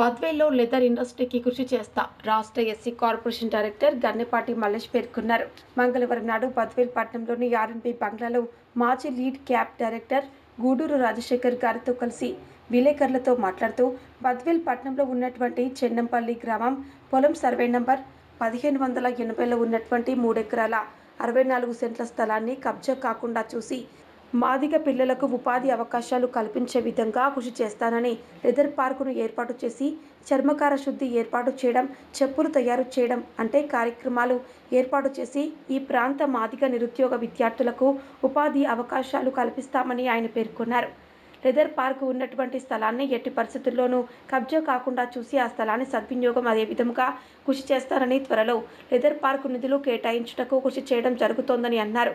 పద్వేల్లో leather ఇండస్ట్రీకి కృషి చేస్తా రాష్ట్ర SC corporation director Gannepati Mallesh పేర్కొన్నారు. మంగళవారం నాడు పద్వేల్ పట్టణంలోని ఆర్ఎన్బి బంగ్లాలో మాజీ లీడ్ క్యాబ్ డైరెక్టర్ గూడూరు రాజశేఖర్ గారితో కలిసి విలేకరులతో మాట్లాడుతూ బద్వేల్ పట్టణంలో ఉన్నటువంటి చెన్నంపల్లి గ్రామం పొలం సర్వే నంబర్ పదిహేను వందల ఎనభైలో ఉన్నటువంటి మూడెకరాల అరవై నాలుగు సెంట్ల స్థలాన్ని కబ్జా కాకుండా చూసి మాదిగ పిల్లలకు ఉపాధి అవకాశాలు కల్పించే విధంగా కృషి చేస్తానని లెదర్ పార్కును ఏర్పాటు చేసి చర్మకార శుద్ధి ఏర్పాటు చేయడం చెప్పులు తయారు చేయడం అంటే కార్యక్రమాలు ఏర్పాటు చేసి ఈ ప్రాంత మాదిగ నిరుద్యోగ విద్యార్థులకు ఉపాధి అవకాశాలు కల్పిస్తామని ఆయన పేర్కొన్నారు. లెదర్ పార్క్ ఉన్నటువంటి స్థలాన్ని ఎట్టి పరిస్థితుల్లోనూ కబ్జా కాకుండా చూసి ఆ స్థలాన్ని సద్వినియోగం అదే విధంగా కృషి చేస్తారని త్వరలో లెదర్ పార్క్ నిధులు కేటాయించుటకు కృషి చేయడం జరుగుతోందని అన్నారు.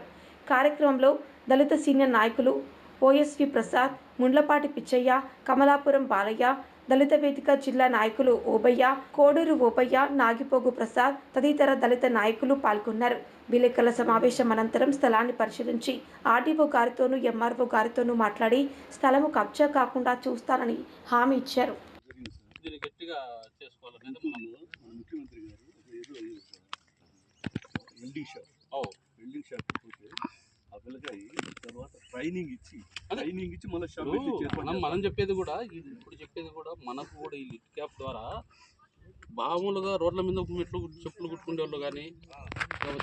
కార్యక్రమంలో దళిత సీనియర్ నాయకులు ఓఎస్వి ప్రసాద్ ముండ్లపాటి పిచ్చయ్య కమలాపురం బాలయ్య దళిత వేదిక జిల్లా నాయకులు ఓబయ్య కోడూరు ఓబయ్య నాగిపోగు ప్రసాద్ తదితర దళిత నాయకులు పాల్గొన్నారు. విలేకరుల సమావేశం అనంతరం స్థలాన్ని పరిశీలించి ఆర్డీఓ గారితోనూ ఎంఆర్ఓ గారితోనూ మాట్లాడి స్థలము కబ్జా కాకుండా చూస్తానని హామీ ఇచ్చారు. గట్టిగా చేసుకోవాలనేది మనం మన ముఖ్యమంత్రి గారు ఒక ఏదో అయ్యారు వెల్డింగ్ షాప్ ఓ వెల్డింగ్ షాప్ పోతే ఆ పిల్లకాయి తర్వాత ట్రైనింగ్ ఇచ్చి. ట్రైనింగ్ ఇచ్చి మళ్ళీ మనం మనం చెప్పేది కూడా ఇది ఇప్పుడు చెప్పేది కూడా మనకు కూడా ఈ లిట్ క్యాప్ ద్వారా మామూలుగా రోడ్ల మీద మెట్లు చెప్పులు కుట్టుకునే వాళ్ళు కానీ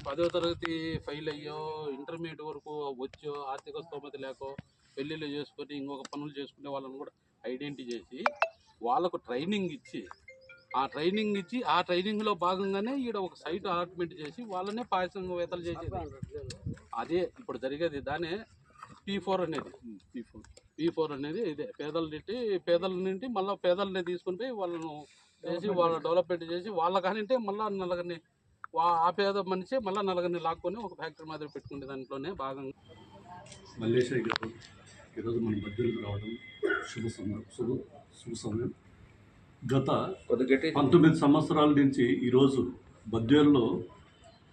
పదవ తరగతి ఫెయిల్ అయ్యో ఇంటర్మీడియట్ వరకు వచ్చో ఆర్థిక స్తోమత లేకో పెళ్ళిళ్ళు చేసుకొని ఇంకొక పనులు చేసుకునే వాళ్ళని కూడా ఐడెంటిటీ చేసి వాళ్ళకు ట్రైనింగ్ ఇచ్చి ఆ ట్రైనింగ్ ఇచ్చి ఆ ట్రైనింగ్లో భాగంగానే ఈడ ఒక సైట్ అలాట్మెంట్ చేసి వాళ్ళనే పారిశ్రామికవేత్తలు చేసేది. అదే. ఇప్పుడు జరిగేది దానే పీ ఫోర్ అనేది. పీ ఫోర్ పీ ఫోర్ అనేది ఇదే. పేదల నుండి పేదల నుండి మళ్ళీ పేదలని తీసుకుని పోయి వాళ్ళను చేసి వాళ్ళ డెవలప్మెంట్ చేసి వాళ్ళ కానింటే మళ్ళీ నలుగురిని వా- ఆ పేద మనిషి మళ్ళీ నలుగురిని లాక్కొని ఒక ఫ్యాక్టరీ మాదిరి పెట్టుకునే దాంట్లోనే భాగంగా మల్లేశయ్య గారు ఈరోజు మన మధ్యలోకి రావడం శుభ సమయం శుభ శుభ సమయం. గత పంతొమ్మిది సంవత్సరాల నుంచి ఈరోజు బద్వేల్లో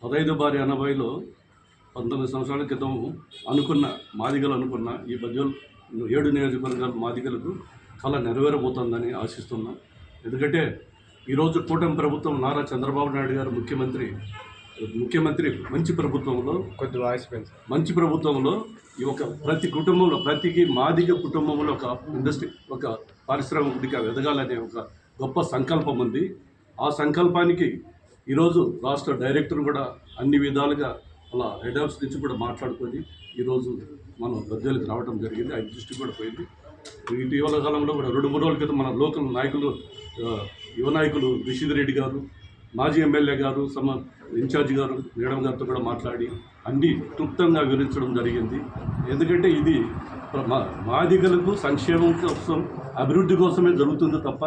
పదహైదు బారి ఎనభైలో పంతొమ్మిది సంవత్సరాల క్రితం అనుకున్న మాదిగలు అనుకున్న ఈ బద్వేల్ ఏడు నియోజకవర్గాల మాదిగలకు కళ నెరవేరబోతుందని ఆశిస్తున్నాం. ఎందుకంటే ఈరోజు కూటమి ప్రభుత్వం నారా చంద్రబాబు నాయుడు గారు ముఖ్యమంత్రి ముఖ్యమంత్రి మంచి ప్రభుత్వంలో కొద్ది వాయిస్ పెంచు. మంచి ప్రభుత్వంలో ఈ ఒక ప్రతి కుటుంబంలో ప్రతికి మాదిగ కుటుంబంలో ఒక ఇండస్ట్రీ ఒక పారిశ్రామికగా ఎదగాలనే ఒక గొప్ప సంకల్పం ఉంది. ఆ సంకల్పానికి ఈరోజు రాష్ట్ర డైరెక్టర్ కూడా అన్ని విధాలుగా అలా హెడ్ ఆఫీస్ నుంచి కూడా మాట్లాడుకొని ఈరోజు మనం గద్దెలకు రావడం జరిగింది. ఆయన దృష్టి కూడా పోయింది. ఇటీవల కాలంలో కూడా రెండు మూడు రోజుల క్రితం మన లోకల్ నాయకులు యువ నాయకులు రిషిద్ రెడ్డి గారు మాజీ ఎమ్మెల్యే గారు సమ ఇన్ఛార్జ్ గారు మేడం గారితో కూడా మాట్లాడి అన్నీ క్లుప్తంగా వివరించడం జరిగింది. ఎందుకంటే ఇది ప్ర- మా- మాదిగలకు సంక్షేమం కోసం అభివృద్ధి కోసమే జరుగుతుంది తప్ప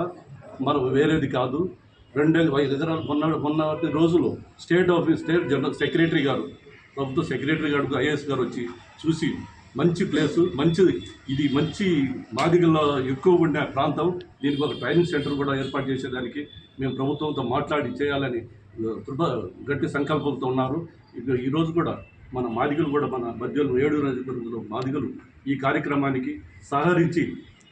మనం వేరేది కాదు. రెండు ఎకరాలు మొన్న మొన్నటి రోజులు state office state general secretary గారు ప్రభుత్వ సెక్రటరీ గారు ఐఏఎస్ గారు వచ్చి చూసి మంచి ప్లేసు మంచి ఇది మంచి మాదిగల్లో ఎక్కువ ఉండే ప్రాంతం దీనికి ఒక ట్రైనింగ్ సెంటర్ కూడా ఏర్పాటు చేసేదానికి మేము ప్రభుత్వంతో మాట్లాడి చేయాలని దృఢ గట్టి సంకల్పంతో ఉన్నారు. ఇక ఈరోజు కూడా మన మాదిగలు కూడా మన మధ్యలో ఏడు నియోజకవర్గంలో మాదిగలు ఈ కార్యక్రమానికి సహకరించి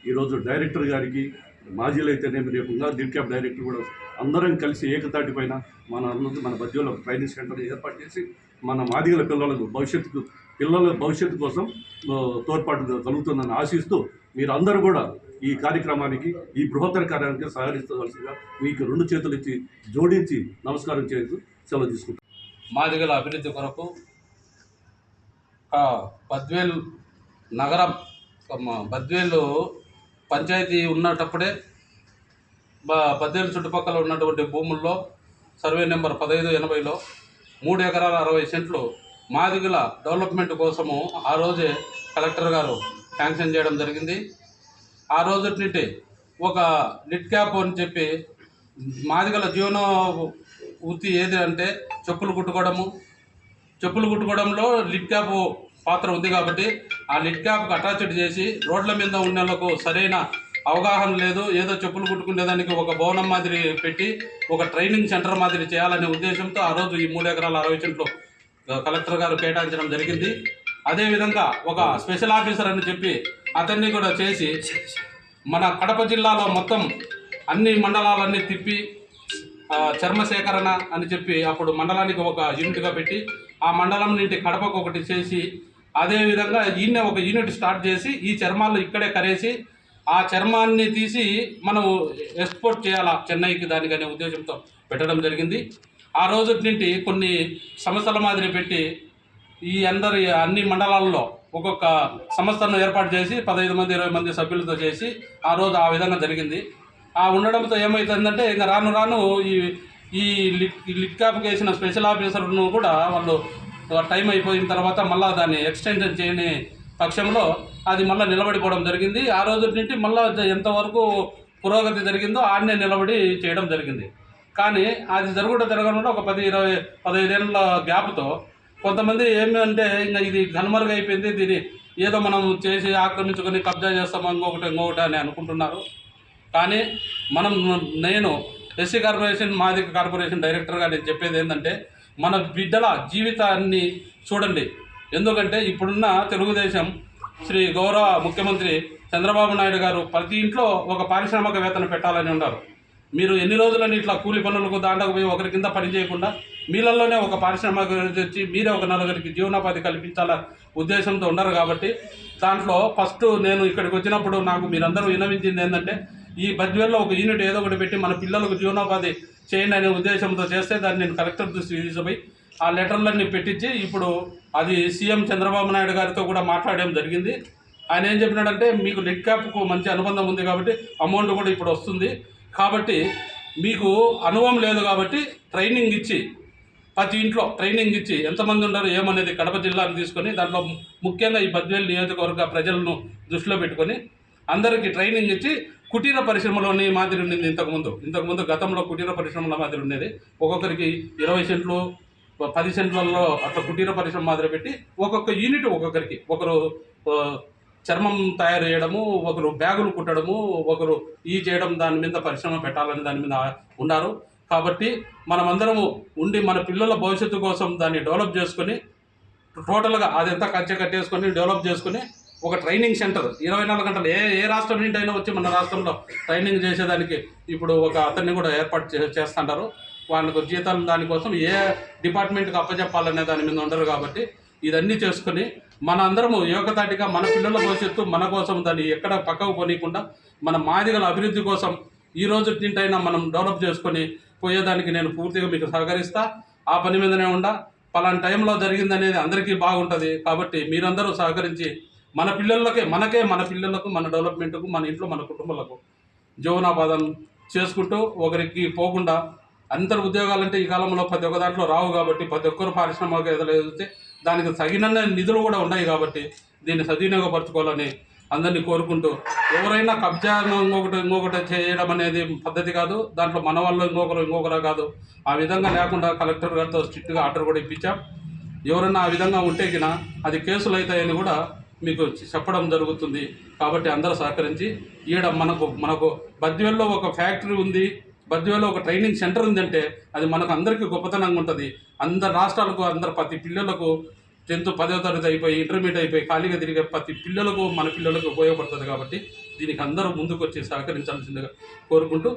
ఈరోజు డైరెక్టర్ గారికి మాజీలు అయితేనేమి రేపు ఇంకా డైరెక్టర్ కూడా అందరం కలిసి ఏకతాటి పైన మన అన్నది మన మధ్యలో ట్రైనింగ్ సెంటర్ ఏర్పాటు చేసి మన మాదిగల పిల్లలకు భవిష్యత్తుకు పిల్లల భవిష్యత్తు కోసం తోడ్పాటు కలుగుతుందని ఆశిస్తూ మీరందరూ కూడా ఈ కార్యక్రమానికి ఈ బృహత్తర కార్యానికి సహకరించవలసిందిగా మీకు రెండు చేతులు ఇచ్చి జోడించి నమస్కారం చేస్తూ సెలవు తీసుకుంటాం మాదిగల అభివృద్ధి కొరకు బద్వేలు నగర నగరం బద్వేలు పంచాయతీ ఉన్నటప్పుడే పద్దెనిమిది చుట్టుపక్కల ఉన్నటువంటి భూముల్లో సర్వే నెంబర్ పదహైదు ఎనభైలో మూడు ఎకరాల అరవై సెంట్లు మాదిగల డెవలప్మెంట్ కోసము ఆ రోజే కలెక్టర్ గారు శాంక్షన్ చేయడం జరిగింది. ఆ రోజు నుండి ఒక లిట్ క్యాప్ అని చెప్పి మాదిగల జీవన వృత్తి ఏది అంటే చెప్పులు కుట్టుకోవడము. చెప్పులు కుట్టుకోవడంలో లిడ్ క్యాప్ పాత్ర ఉంది కాబట్టి ఆ లిడ్ క్యాప్కి అటాచ్డ్ చేసి రోడ్ల మీద ఉన్న సరైన అవగాహన లేదు ఏదో చెప్పులు కుట్టుకునేదానికి ఒక భవనం మాదిరి పెట్టి ఒక ట్రైనింగ్ సెంటర్ మాదిరి చేయాలనే ఉద్దేశంతో ఆ రోజు ఈ మూడు ఎకరాల అరవై చెంట్లు కలెక్టర్ గారు కేటాయించడం జరిగింది. అదేవిధంగా ఒక స్పెషల్ ఆఫీసర్ అని చెప్పి అతన్ని కూడా చేసి మన కడప జిల్లాలో మొత్తం అన్ని మండలాలన్నీ తిప్పి చర్మ సేకరణ అని చెప్పి అప్పుడు మండలానికి ఒక యూనిట్గా పెట్టి ఆ మండలం నుండి కడపకు ఒకటి చేసి అదేవిధంగా ఈయన ఒక యూనిట్ స్టార్ట్ చేసి ఈ చర్మాలు ఇక్కడే కరేసి ఆ చర్మాన్ని తీసి మనం ఎక్స్పోర్ట్ చేయాలా చెన్నైకి దానికనే ఉద్దేశంతో పెట్టడం జరిగింది. ఆ రోజు నుండి కొన్ని సంస్థల మాదిరి పెట్టి ఈ అందరి అన్ని మండలాల్లో ఒక్కొక్క సంస్థను ఏర్పాటు చేసి పదహైదు మంది ఇరవై మంది సభ్యులతో చేసి ఆ రోజు ఆ విధంగా జరిగింది. ఆ ఉండడంతో ఏమవుతుందంటే ఇంకా రాను రాను ఈ ఈ లిట్ లిట్ వేసిన స్పెషల్ ఆఫీసర్ను కూడా వాళ్ళు టైం అయిపోయిన తర్వాత మళ్ళీ దాన్ని ఎక్స్టెన్షన్ చేయని పక్షంలో అది మళ్ళీ నిలబడిపోవడం జరిగింది. ఆ రోజు నుండి మళ్ళీ ఎంతవరకు పురోగతి జరిగిందో ఆడనే నిలబడి చేయడం జరిగింది. కానీ అది జరుగుట జరగకుండా ఒక పది ఇరవై పదహైదేళ్ళ గ్యాప్తో కొంతమంది ఏమి అంటే ఇంకా ఇది కనుమరుగు అయిపోయింది. దీన్ని ఏదో మనం చేసి ఆక్రమించుకొని కబ్జా చేస్తాం ఇంకొకటి ఇంకొకటి అని అనుకుంటున్నారు. కానీ మనం నేను ఎస్సీ కార్పొరేషన్ మాదిక కార్పొరేషన్ డైరెక్టర్గా నేను చెప్పేది ఏంటంటే మన బిడ్డల జీవితాన్ని చూడండి. ఎందుకంటే ఇప్పుడున్న తెలుగుదేశం శ్రీ గౌరవ ముఖ్యమంత్రి చంద్రబాబు నాయుడు గారు ప్రతి ఇంట్లో ఒక పారిశ్రామికవేత్తను పెట్టాలని ఉన్నారు. మీరు ఎన్ని రోజులని ఇట్లా కూలి పనులకు దాంట్లోకి పోయి ఒకరి కింద పని చేయకుండా మీలల్లోనే ఒక పారిశ్రామిక వచ్చి మీరే ఒక నలుగురికి జీవనోపాధి కల్పించాల ఉద్దేశంతో ఉన్నారు కాబట్టి దాంట్లో ఫస్ట్ నేను ఇక్కడికి వచ్చినప్పుడు నాకు మీరందరూ వినవించింది ఏంటంటే ఈ బజ్వేల్లో ఒక యూనిట్ ఏదో ఒకటి పెట్టి మన పిల్లలకు జీవనోపాధి చేయండి అనే ఉద్దేశంతో చేస్తే దాన్ని నేను కలెక్టర్ దృష్టికి తీసుకుపోయి ఆ లెటర్లన్నీ పెట్టించి ఇప్పుడు అది సీఎం చంద్రబాబు నాయుడు గారితో కూడా మాట్లాడడం జరిగింది. ఆయన ఏం చెప్పినాడంటే మీకు నెట్ క్యాప్కు మంచి అనుబంధం ఉంది కాబట్టి అమౌంట్ కూడా ఇప్పుడు వస్తుంది. కాబట్టి మీకు అనుభవం లేదు కాబట్టి ట్రైనింగ్ ఇచ్చి ప్రతి ఇంట్లో ట్రైనింగ్ ఇచ్చి ఎంతమంది ఉన్నారు ఏమనేది కడప జిల్లాను తీసుకొని దాంట్లో ముఖ్యంగా ఈ బద్వేలు నియోజకవర్గ ప్రజలను దృష్టిలో పెట్టుకొని అందరికీ ట్రైనింగ్ ఇచ్చి కుటీర పరిశ్రమలోని మాదిరి ఉండింది ఇంతకుముందు. ఇంతకుముందు గతంలో కుటీర పరిశ్రమల మాదిరి ఉండేది. ఒక్కొక్కరికి ఇరవై సెంట్లు పది సెంట్లలో అట్లా కుటీర పరిశ్రమ మాదిరి పెట్టి ఒక్కొక్క యూనిట్ ఒక్కొక్కరికి. ఒకరు చర్మం తయారు చేయడము ఒకరు బ్యాగులు కుట్టడము ఒకరు ఈ చేయడం దాని మీద పరిశ్రమ పెట్టాలని దాని మీద ఉన్నారు. కాబట్టి మనమందరము ఉండి మన పిల్లల భవిష్యత్తు కోసం దాన్ని డెవలప్ చేసుకొని టోటల్గా అదంతా ఖర్చు కట్టేసుకొని డెవలప్ చేసుకొని ఒక ట్రైనింగ్ సెంటర్ ఇరవై నాలుగు గంటలు ఏ ఏ రాష్ట్రం నుండి అయినా వచ్చి మన రాష్ట్రంలో ట్రైనింగ్ చేసేదానికి ఇప్పుడు ఒక అతన్ని కూడా ఏర్పాటు చే చేస్తుంటారు వాళ్ళకు జీతాలు దానికోసం ఏ డిపార్ట్మెంట్కి అప్పచెప్పాలనే దాని మీద ఉండరు కాబట్టి ఇదన్నీ చేసుకొని మన అందరము యోగతాటిగా మన పిల్లల భవిష్యత్తు మన కోసం దాన్ని ఎక్కడ పక్కకు పోనీయకుండా మన మాదిగల అభివృద్ధి కోసం ఈ రోజు తింటైనా మనం డెవలప్ చేసుకొని పోయేదానికి నేను పూర్తిగా మీకు సహకరిస్తా. ఆ పని మీదనే ఉండా. పలానా టైంలో జరిగిందనేది అందరికీ బాగుంటుంది కాబట్టి మీరందరూ సహకరించి మన పిల్లలకే మనకే మన పిల్లలకు మన డెవలప్మెంట్కు మన ఇంట్లో మన కుటుంబాలకు జీవనోపాధం చేసుకుంటూ ఒకరికి పోకుండా అందరు ఉద్యోగాలంటే ఈ కాలంలో ప్రతి ఒక్క దాంట్లో రావు కాబట్టి ప్రతి ఒక్కరు పారిశ్రామిక ఎదిగితే దానికి తగిన నిధులు కూడా ఉన్నాయి కాబట్టి దీన్ని సద్వినియోగపరచుకోవాలని అందరినీ కోరుకుంటూ ఎవరైనా కబ్జా ఇంకొకటి ఇంకొకటి చేయడం అనేది పద్ధతి కాదు. దాంట్లో మన వాళ్ళు ఇంకొకరు ఇంకొకరు కాదు. ఆ విధంగా లేకుండా కలెక్టర్ గారితో స్ట్రిక్ట్గా ఆర్డర్ కూడా ఇప్పించాం. ఎవరైనా ఆ విధంగా ఉంటే కినా అది కేసులు అవుతాయని కూడా మీకు చెప్పడం జరుగుతుంది. కాబట్టి అందరూ సహకరించి ఈడ మనకు మనకు బద్వెల్లో ఒక ఫ్యాక్టరీ ఉంది. బద్వేలో ఒక ట్రైనింగ్ సెంటర్ ఉందంటే అది మనకు అందరికీ గొప్పతనంగా ఉంటుంది. అందరు రాష్ట్రాలకు అందరు ప్రతి పిల్లలకు టెన్త్ పదో తరగతి అయిపోయి ఇంటర్మీడియట్ అయిపోయి ఖాళీగా తిరిగే ప్రతి పిల్లలకు మన పిల్లలకు ఉపయోగపడుతుంది కాబట్టి దీనికి అందరూ ముందుకు వచ్చి సహకరించాల్సిందిగా కోరుకుంటూ